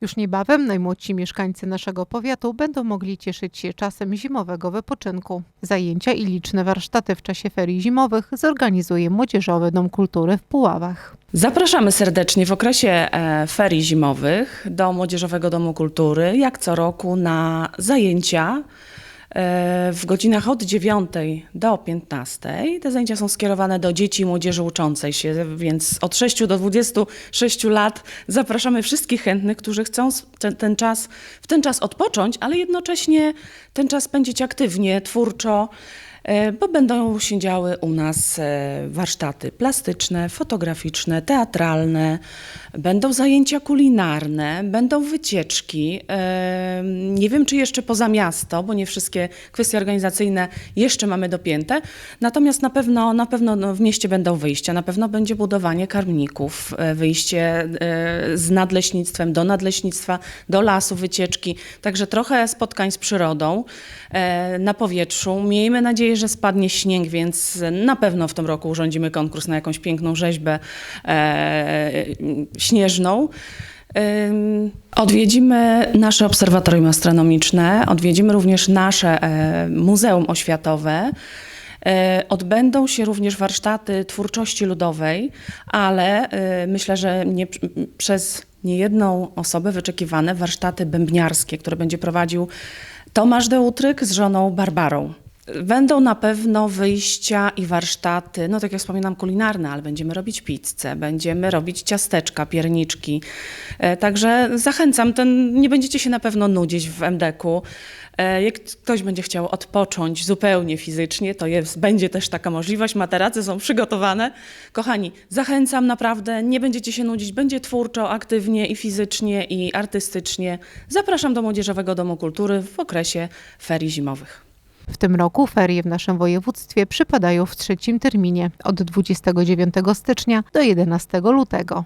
Już niebawem najmłodsi mieszkańcy naszego powiatu będą mogli cieszyć się czasem zimowego wypoczynku. Zajęcia i liczne warsztaty w czasie ferii zimowych zorganizuje Młodzieżowy Dom Kultury w Puławach. Zapraszamy serdecznie w okresie e, ferii zimowych do Młodzieżowego Domu Kultury, jak co roku, na zajęcia w godzinach od 9 do 15. Te zajęcia są skierowane do dzieci i młodzieży uczącej się, więc od 6 do 26 lat zapraszamy wszystkich chętnych, którzy chcą ten czas, w ten czas odpocząć, ale jednocześnie ten czas spędzić aktywnie, twórczo. E, bo będą się działy u nas e, warsztaty plastyczne, fotograficzne, teatralne, będą zajęcia kulinarne, będą wycieczki. E, Nie wiem, czy jeszcze poza miasto, bo nie wszystkie kwestie organizacyjne jeszcze mamy dopięte, natomiast na pewno, na pewno no, w mieście będą wyjścia, na pewno będzie budowanie karmników, wyjście z nadleśnictwem do nadleśnictwa, do lasu, wycieczki, także trochę spotkań z przyrodą na powietrzu. Miejmy nadzieję, że spadnie śnieg, więc na pewno w tym roku urządzimy konkurs na jakąś piękną rzeźbę e, śnieżną. Odwiedzimy nasze obserwatorium astronomiczne, odwiedzimy również nasze e, Muzeum Oświatowe. E, Odbędą się również warsztaty twórczości ludowej, ale e, myślę, że nie, przez niejedną osobę wyczekiwane warsztaty bębniarskie, które będzie prowadził Tomasz Deutryk z żoną Barbarą. Będą na pewno wyjścia i warsztaty, no tak jak wspominam, kulinarne, ale będziemy robić pizzę, będziemy robić ciasteczka, pierniczki. E, Także zachęcam, ten, nie będziecie się na pewno nudzić w MDK-u. E, Jak ktoś będzie chciał odpocząć zupełnie fizycznie, to jest, będzie też taka możliwość. Materace są przygotowane. Kochani, zachęcam naprawdę, nie będziecie się nudzić, będzie twórczo, aktywnie i fizycznie, i artystycznie. Zapraszam do Młodzieżowego Domu Kultury w okresie ferii zimowych. W tym roku ferie w naszym województwie przypadają w trzecim terminie od 29 stycznia do 11 lutego.